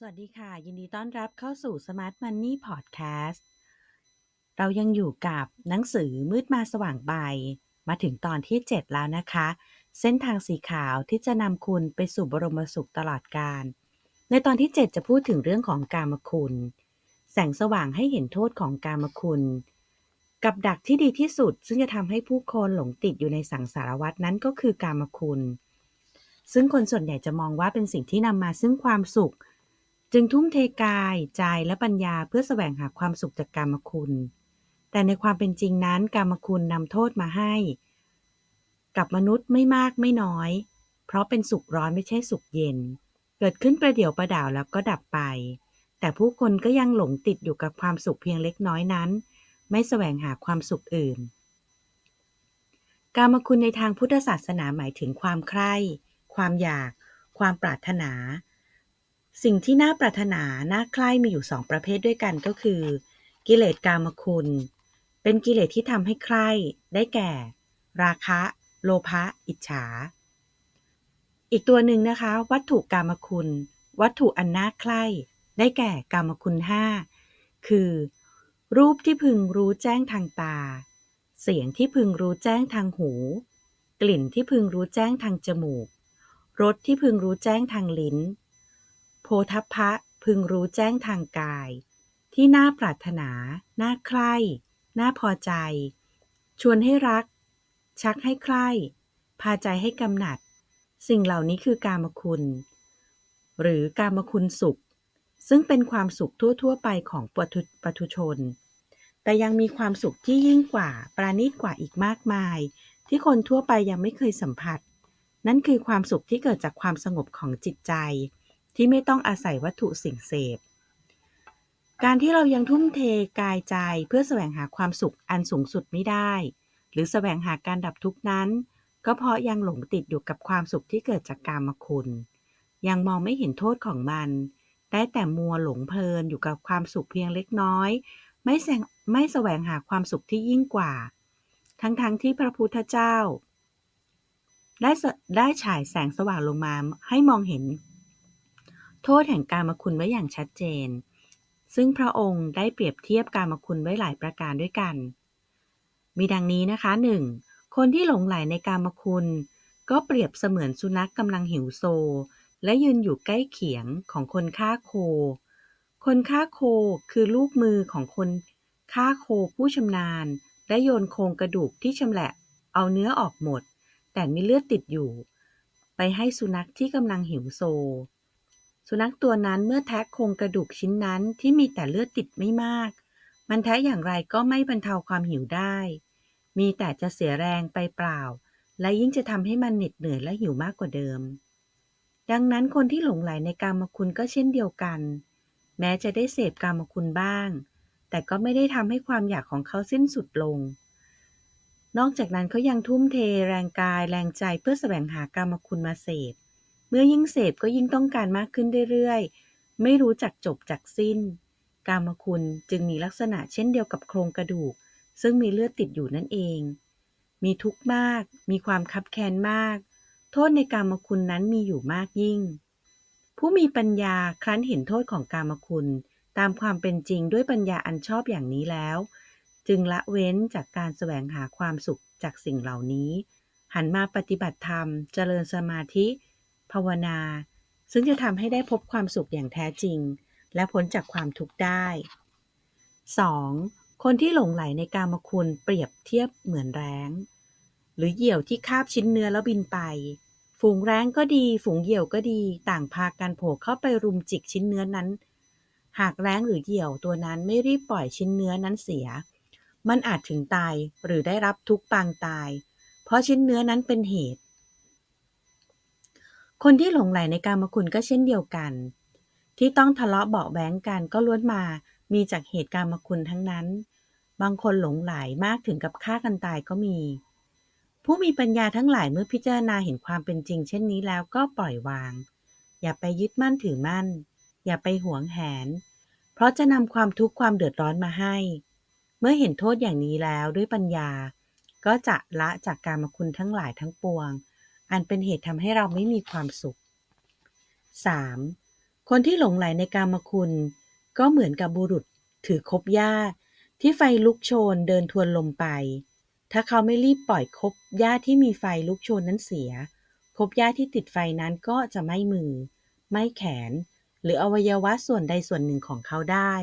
สวัสดีค่ะ ยินดีต้อนรับเข้าสู่ Smart Money Podcast เรายังอยู่กับหนังสือมืดมาสว่างไปมาถึงตอนที่ 7 แล้วนะคะ เส้นทางสีขาวที่จะนำคุณไปสู่บรมสุขตลอดกาลในตอนที่ 7 จะพูดถึงเรื่องของกามคุณ แสงสว่างให้เห็นโทษของกามคุณ กับดักที่ดีที่สุด ซึ่งจะทำให้ผู้คนหลงติดอยู่ในสังสารวัฏนั้นก็คือกามคุณ ซึ่งคนส่วนใหญ่จะมองว่าเป็นสิ่งที่นำมาซึ่งความสุข จึงทุ่มเทกาย ใจและปัญญาเพื่อแสวงหาความสุขจากกามคุณ แต่ในความเป็นจริงนั้นกามคุณนำโทษมาให้ กับมนุษย์ไม่มากไม่น้อย เพราะเป็นสุขร้อนไม่ใช่สุขเย็น เกิดขึ้นประเดี๋ยวประดาวแล้วก็ดับไป แต่ผู้คนก็ยังหลงติดอยู่กับความสุขเพียงเล็กน้อยนั้น ไม่แสวงหาความสุขอื่นกามคุณในทางพุทธศาสนาหมายถึงความใคร่ ความอยาก ความปรารถนา สิ่งที่น่าปรารถนาน่าใคร่มีอยู่สองประเภทด้วยกันก็คือ กิเลสกามคุณ เป็นกิเลสที่ทำให้ใคร่ได้แก่ ราคะ โลภะ อิจฉา อีกตัวหนึ่งนะคะ วัตถุกามคุณ วัตถุอันน่าใคร่ ได้แก่กามคุณห้าคือ รูปที่พึงรู้แจ้งทางตา เสียงที่พึงรู้แจ้งทางหู กลิ่นที่พึงรู้แจ้งทางจมูกรสที่พึงรู้แจ้งทางลิ้น โพธัพพะพึงรู้แจ้งทางกาย ที่น่าปรารถนา น่าใคร่ น่าพอใจ ชวนให้รัก ชักให้ใคร่ พาใจให้กำหนัด สิ่งเหล่านี้คือกามคุณ หรือกามคุณสุข ซึ่งเป็นความสุขทั่ว ๆ ไปของปทุปทุชน แต่ยังมีความสุขที่ยิ่งกว่า ปราณีตกว่าอีกมากมาย ที่คนทั่วไปยังไม่เคยสัมผัส นั่นคือความสุขที่เกิดจากความสงบของจิตใจ ที่ไม่ต้องอาศัยวัตถุสิ่งเสพ การที่เรายังทุ่มเทกายใจเพื่อแสวงหาความสุขอันสูงสุดไม่ได้ หรือแสวงหาการดับทุกข์นั้น ก็เพราะยังหลงติดอยู่กับความสุขที่เกิดจากกามคุณ ยังมองไม่เห็นโทษของมัน ได้แต่มัวหลงเพลินอยู่กับความสุขเพียงเล็กน้อย ไม่แสงไม่แสวงหาความสุขที่ยิ่งกว่า ทั้งๆทที่พระพุทธเจ้าได้ได้ฉายแสงสว่างลงมาให้มองเห็น โทษแห่งกามคุณไว้อย่างชัดเจน ซึ่งพระองค์ได้เปรียบเทียบกามคุณไว้หลายประการด้วยกัน มีดังนี้นะคะหนึ่งคนที่หลงไหลในกามคุณ ก็เปรียบเสมือนสุนัขกำลังหิวโซ และยืนอยู่ใกล้เขียงของคนฆ่าโค คนฆ่าโคคือลูกมือของคนฆ่าโคผู้ชำนาญ และโยนโครงกระดูกที่ชำแหละเอาเนื้อออกหมด แต่มีเลือดติดอยู่ ไปให้สุนัขที่กำลังหิวโซ สุนัขตัวนั้นเมื่อแทะโครงกระดูกชิ้นนั้นที่มีแต่เลือดติดไม่มาก มันแทะอย่างไรก็ไม่บรรเทาความหิวได้ มีแต่จะเสียแรงไปเปล่า และยิ่งจะทำให้มันเหน็ดเหนื่อยและหิวมากกว่าเดิม ดังนั้นคนที่หลงไหลในกามคุณก็เช่นเดียวกัน แม้จะได้เสพกามคุณบ้าง แต่ก็ไม่ได้ทำให้ความอยากของเขาสิ้นสุดลง นอกจากนั้นเขายังทุ่มเทแรงกายแรงใจเพื่อแสวงหากามคุณมาเสพ เมื่อยิ่งเสพก็ยิ่งต้องการมากขึ้นเรื่อย ๆ ไม่รู้จักจบจักสิ้น กามคุณจึงมีลักษณะเช่นเดียวกับโครงกระดูก ซึ่งมีเลือดติดอยู่นั่นเอง มีทุกข์มาก มีความคับแค้นมาก โทษในกามคุณนั้นมีอยู่มากยิ่ง ผู้มีปัญญาครั้นเห็นโทษของกามคุณตามความเป็นจริงด้วยปัญญาอันชอบอย่างนี้แล้ว จึงละเว้นจากการแสวงหาความสุขจากสิ่งเหล่านี้ หันมาปฏิบัติธรรม เจริญสมาธิ ภาวนา ซึ่งจะทำให้ได้พบความสุขอย่างแท้จริง และพ้นจากความทุกข์ได้ 2. คนที่หลงไหลในกามคุณเปรียบเทียบเหมือนแร้ง หรือเหยี่ยวที่คาบชิ้นเนื้อแล้วบินไป ฝูงแร้งก็ดี ฝูงเหยี่ยวก็ดี ต่างพากันโผล่เข้าไปรุมจิกชิ้นเนื้อนั้น หากแร้งหรือเหยี่ยวตัวนั้นไม่รีบปล่อยชิ้นเนื้อนั้นเสีย มันอาจถึงตายหรือได้รับทุกปางตาย เพราะชิ้นเนื้อนั้นเป็นเหตุ คนที่หลงไหลในกามคุณก็เช่นเดียวกัน ที่ต้องทะเลาะเบาะแว้งกันก็ล้วนมามีจากเหตุการมคุณทั้งนั้น บางคนหลงไหลมากถึงกับฆ่ากันตายก็มี ผู้มีปัญญาทั้งหลายเมื่อพิจารณาเห็นความเป็นจริง เช่นนี้แล้วก็ปล่อยวาง อย่าไปยึดมั่นถือมั่น อย่าไปหวงแหน เพราะจะนำความทุกข์ความเดือดร้อนมาให้ เมื่อเห็นโทษอย่างนี้แล้วด้วยปัญญา ก็จะละจากการมาคุณทั้งหลายทั้งปวง อันเป็นเหตุทำให้เราไม่มีความสุข 3. คนที่หลงไหลในกามคุณ ก็เหมือนกับบุรุษถือคบหญ้า ที่ไฟลุกโชนเดินทวนลมไป ถ้าเขาไม่รีบปล่อยคบหญ้าที่มีไฟลุกโชนนั้นเสีย คบหญ้าที่ติดไฟนั้นก็จะไม่มือ ไม่แขน หรืออวัยวะส่วนใดส่วนหนึ่งของเขาได้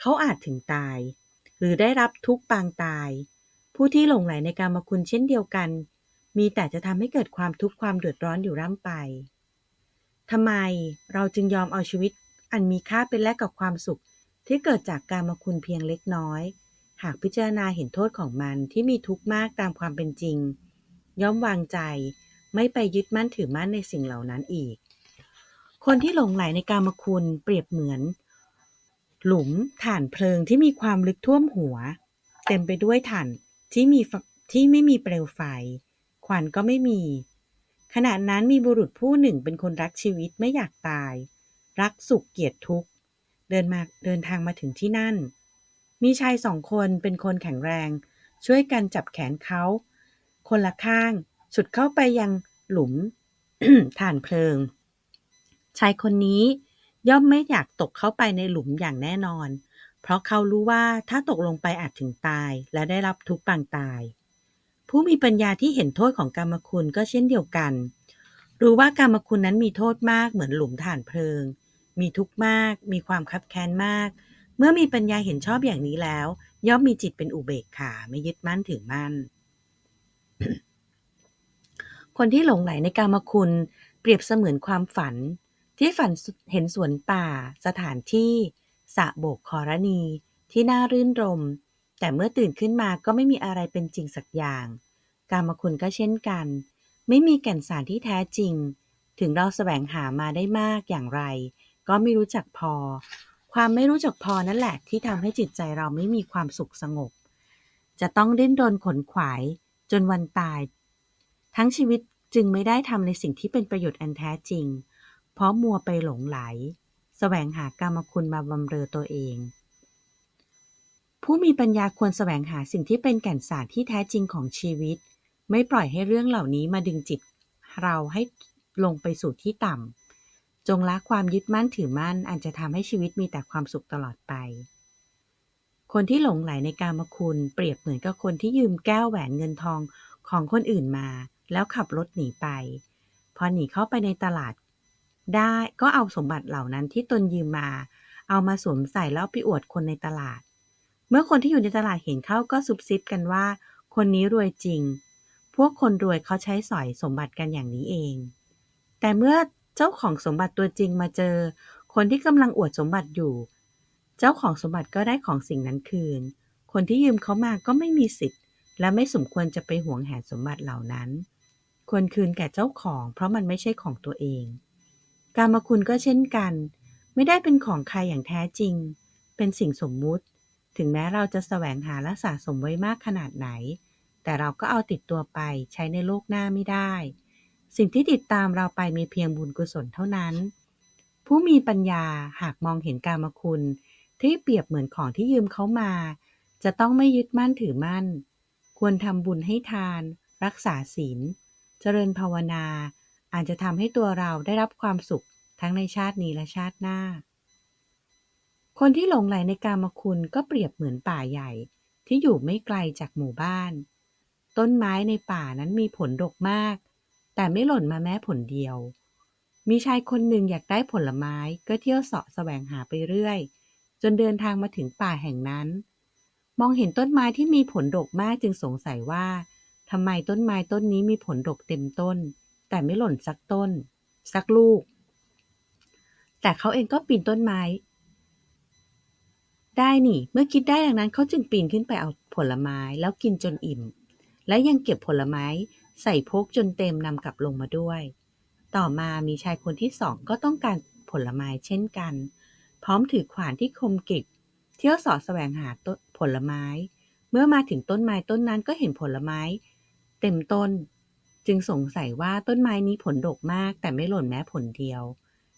เขาอาจถึงตาย หรือได้รับทุกปางตาย ผู้ที่หลงไหลในกามคุณเช่นเดียวกัน มีแต่จะทำให้เกิดความทุกข์ความเดือดร้อนอยู่ร่ำไปทำไมเราจึงยอมเอาชีวิตอันมีค่าเป็นแลกกับความสุข ที่เกิดจากการมาคุณเพียงเล็กน้อย หากพิจารณาเห็นโทษของมันที่มีทุกข์มากตามความเป็นจริง ย่อมวางใจ ไม่ไปยึดมั่นถือมั่นในสิ่งเหล่านั้นอีก คนที่หลงไหลในการมาคุณเปรียบเหมือน หลุมถ่านเพลิงที่มีความลึกท่วมหัว เต็มไปด้วยถ่านที่มีที่ไม่มีเปลวไฟ ควันก็ไม่มี ขณะนั้นมีบุรุษผู้หนึ่งเป็นคนรักชีวิตไม่อยากตาย รักสุขเกียรติทุกข์ เดินมาเดินทางมาถึงที่นั่น มีชายสองคนเป็นคนแข็งแรง ช่วยกันจับแขนเขา คนละข้าง สุดเข้าไปยังหลุมถ่านเพลิง ชายคนนี้ย่อมไม่อยากตกเข้าไปในหลุมอย่างแน่นอน เพราะเขารู้ว่าถ้าตกลงไปอาจถึงตายและได้รับทุกข์ปางตาย ผู้มีปัญญาที่เห็นโทษของกรรมคุณก็เช่นเดียวกัน รู้ว่ากรรมคุณนั้นมีโทษมากเหมือนหลุมถ่านเพลิง มีทุกข์มาก มีความคับแค้นมาก เมื่อมีปัญญาเห็นชอบอย่างนี้แล้ว ย่อมมีจิตเป็นอุเบกขาไม่ยึดมั่นถือมั่น คนที่หลงไหลในกรรมคุณ เปรียบเสมือนความฝัน ที่ฝันเห็นสวนป่า สถานที่สะโบกคอรณี ที่น่ารื่นรม แต่เมื่อตื่นขึ้นมาก็ไม่มีอะไรเป็นจริงสักอย่าง กามคุณก็เช่นกัน ไม่มีแก่นสารที่แท้จริง ถึงเราแสวงหามาได้มากอย่างไร ก็ไม่รู้จักพอ ความไม่รู้จักพอนั่นแหละที่ทำให้จิตใจเราไม่มีความสุขสงบ จะต้องดิ้นรนขนขวาย จนวันตาย ทั้งชีวิตจึงไม่ได้ทำในสิ่งที่เป็นประโยชน์อันแท้จริง เพราะมัวไปหลงไหล แสวงหากรรมคุณมาบำเรอตัวเอง ผู้มีปัญญาควรแสวงหาสิ่งที่เป็นแก่นสารที่แท้จริงของชีวิต ไม่ปล่อยให้เรื่องเหล่านี้มาดึงจิตเราให้ลงไปสู่ที่ต่ำ จงละความยึดมั่นถือมั่น อันจะทำให้ชีวิตมีแต่ความสุขตลอดไป คนที่หลงไหลในการมคุณเปรียบเหมือนกับคนที่ยืมแก้วแหวนเงินทองของคนอื่นมา แล้วขับรถหนีไป พอหนีเข้าไปในตลาด ได้ก็เอาสมบัติเหล่านั้นที่ตนยืมมา เอามาสวมใส่แล้วไปอวดคนในตลาด เมื่อคนที่อยู่ในตลาดเห็นเข้าก็ซุบซิบกันว่า คนนี้รวยจริง พวกคนรวยเขาใช้สอยสมบัติกันอย่างนี้เอง แต่เมื่อเจ้าของสมบัติตัวจริงมาเจอ คนที่กำลังอวดสมบัติอยู่ เจ้าของสมบัติก็ได้ของสิ่งนั้นคืน คนที่ยืมเขามาก็ไม่มีสิทธิ์ และไม่สมควรจะไปหวงแหนสมบัติเหล่านั้น ควรคืนแก่เจ้าของ เพราะมันไม่ใช่ของตัวเอง การมาคุณก็เช่นกัน ไม่ได้เป็นของใครอย่างแท้จริง เป็นสิ่งสมมุติ ถึงแม้เราจะแสวงหาและสะสมไว้มากขนาดไหน แต่เราก็เอาติดตัวไปใช้ในโลกหน้าไม่ได้ สิ่งที่ติดตามเราไปมีเพียงบุญกุศลเท่านั้น ผู้มีปัญญาหากมองเห็นกามคุณ ที่เปรียบเหมือนของที่ยืมเขามา จะต้องไม่ยึดมั่นถือมั่น ควรทำบุญให้ทาน รักษาศีล เจริญภาวนา อาจจะทำให้ตัวเราได้รับความสุขทั้งในชาตินี้และชาติหน้า คนที่หลงไหลในกามคุณก็เปรียบเหมือนป่าใหญ่ ที่อยู่ไม่ไกลจากหมู่บ้าน ต้นไม้ในป่านั้นมีผลดกมาก แต่ไม่หล่นมาแม้ผลเดียว มีชายคนหนึ่งอยากได้ผลไม้ก็เที่ยวเสาะแสวงหาไปเรื่อย จนเดินทางมาถึงป่าแห่งนั้น มองเห็นต้นไม้ที่มีผลดกมากจึงสงสัยว่าทำไมต้นไม้ต้นนี้มีผลดกเต็มต้น แต่ไม่หล่นสักต้น สักลูก แต่เขาเองก็ปีนต้นไม้ ได้นี่ เมื่อคิดได้ดังนั้นเขาจึงปีนขึ้นไปเอาผลไม้แล้วกินจนอิ่ม และยังเก็บผลไม้ใส่พกจนเต็มนำกลับลงมาด้วย ต่อมามีชายคนที่สองก็ต้องการผลไม้เช่นกัน พร้อมถือขวานที่คมกริบเที่ยวสอดแสวงหาต้นผลไม้ เมื่อมาถึงต้นไม้ต้นนั้นก็เห็นผลไม้ เต็มต้น จึงสงสัยว่าต้นไม้นี้ผลดกมากแต่ไม่หล่นแม้ผลเดียว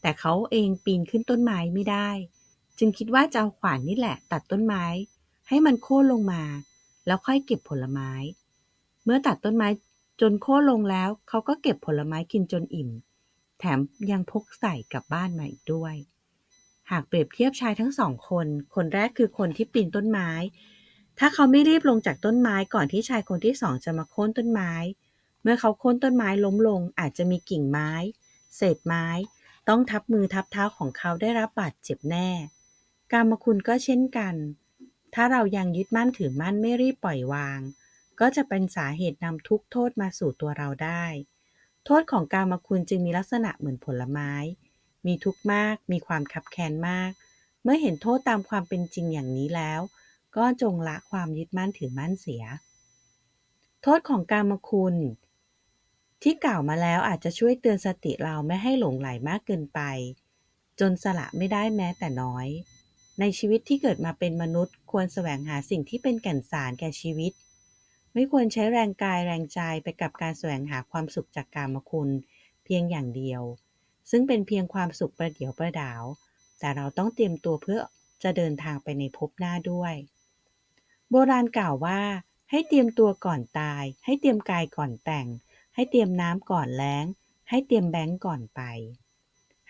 แต่เขาเองปีนขึ้นต้นไม้ไม่ได้ จึงคิดว่าจะเอาขวานนี่แหละตัดต้นไม้ ให้มันโค่นลงมา แล้วค่อยเก็บผลไม้ เมื่อตัดต้นไม้จนโค่นลงแล้ว เขาก็เก็บผลไม้กินจนอิ่ม แถมยังพกใส่กลับบ้านมาอีกด้วย หากเปรียบเทียบชายทั้งสองคน คนแรกคือคนที่ปีนต้นไม้ ถ้าเขาไม่รีบลงจากต้นไม้ก่อนที่ชายคนที่สองจะมาโค่นต้นไม้ เมื่อเขาโค่นต้นไม้ล้มลง อาจจะมีกิ่งไม้ เศษไม้ ต้องทับมือทับเท้าของเขาได้รับบาดเจ็บแน่ การมคุณก็เช่นกัน ถ้าเรายังยึดมั่นถือมั่นไม่รีบปล่อยวาง ก็จะเป็นสาเหตุนำทุกโทษมาสู่ตัวเราได้ โทษของการมคุณจึงมีลักษณะเหมือนผลไม้ มีทุกข์มาก มีความคับแค้นมาก เมื่อเห็นโทษตามความเป็นจริงอย่างนี้แล้ว ก็จงละความยึดมั่นถือมั่นเสีย โทษของการมคุณ ที่กล่าวมาแล้วอาจจะช่วยเตือนสติเราไม่ให้หลงไหลมากเกินไป จนสละไม่ได้แม้แต่น้อย ในชีวิตที่เกิดมาเป็นมนุษย์ ควรแสวงหาสิ่งที่เป็นแก่นสารแก่ชีวิต ไม่ควรใช้แรงกายแรงใจไปกับการแสวงหาความสุขจากการมคุณ เพียงอย่างเดียว ซึ่งเป็นเพียงความสุขประเดียวประดาว แต่เราต้องเตรียมตัวเพื่อจะเดินทางไปในภพหน้าด้วย โบราณกล่าวว่า ให้เตรียมตัวก่อนตาย ให้เตรียมกายก่อนแต่ง ให้เตรียมน้ำก่อนแล้ง ให้เตรียมแบงก์ก่อนไป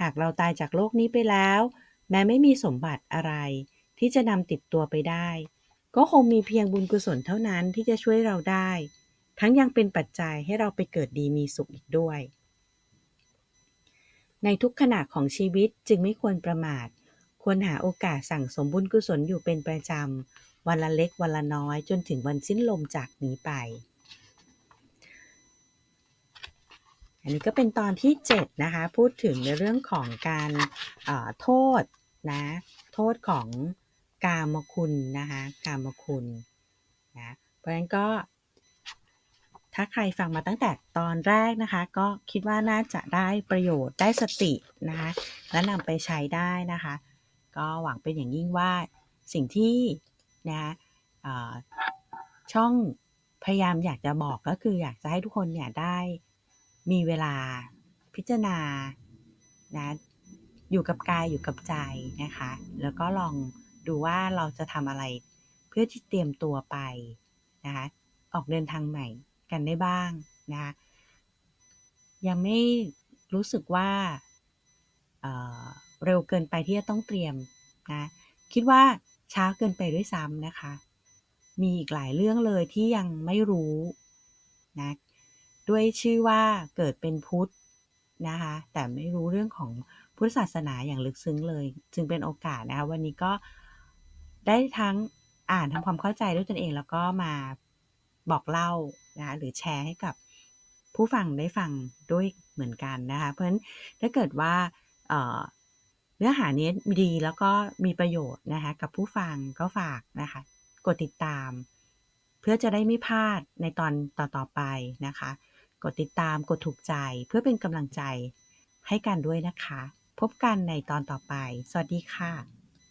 หากเราตายจากโลกนี้ไปแล้ว แม้ไม่มีสมบัติอะไรที่จะนำติดตัวไปได้ ก็คงมีเพียงบุญกุศลเท่านั้นที่จะช่วยเราได้ ทั้งยังเป็นปัจจัยให้เราไปเกิดดีมีสุขอีกด้วย ในทุกขณะของชีวิตจึงไม่ควรประมาท ควรหาโอกาสสั่งสมบุญกุศลอยู่เป็นประจำ วันละเล็กวันละน้อยจนถึงวันสิ้นลมจากนี้ไป อันนี้ก็เป็นตอนที่ 7 นะคะ พูดถึงในเรื่องของการโทษนะโทษของกามคุณนะคะกามคุณนะเพราะฉะนั้นก็ถ้าใครฟังมาตั้งแต่ตอนแรกนะคะ ก็คิดว่าน่าจะได้ประโยชน์ได้สตินะคะและนำไปใช้ได้นะคะ ก็หวังเป็นอย่างยิ่งว่าสิ่งที่นะช่องพยายามอยากจะบอกก็คืออยากจะให้ทุกคนเนี่ยได้ มีเวลาพิจารณานะอยู่กับกายอยู่กับใจนะคะ แล้วก็ลองดูว่าเราจะทำอะไร เพื่อที่เตรียมตัวไปนะคะออกเดินทางใหม่กันได้บ้างนะคะยังไม่รู้สึกว่าเเร็วเกินไปที่จะต้องเตรียมนะคิดว่าช้าเกินไปด้วยซ้ำนะคะ มีอีกหลายเรื่องเลยที่ยังไม่รู้นะ ด้วยชื่อว่าเกิดเป็นพุทธนะคะแต่ไม่รู้เรื่องของพุทธศาสนาอย่างลึกซึ้งเลย จึงเป็นโอกาสนะคะวันนี้ก็ได้ทั้งอ่านทำความเข้าใจด้วยตนเอง แล้วก็มาบอกเล่านะคะหรือแชร์ให้กับผู้ฟังได้ฟังด้วยเหมือนกันนะคะเพราะฉะนั้นถ้าเกิดว่าเนื้อหานี้ดีแล้วก็มีประโยชน์นะคะกับผู้ฟังก็ฝากนะคะกดติดตาม เพื่อจะได้ไม่พลาดในตอนต่อๆไปนะคะ กดติดตามกดถูกใจเพื่อเป็นกำลังใจให้กันด้วยนะคะ พบกันในตอนต่อไป สวัสดีค่ะ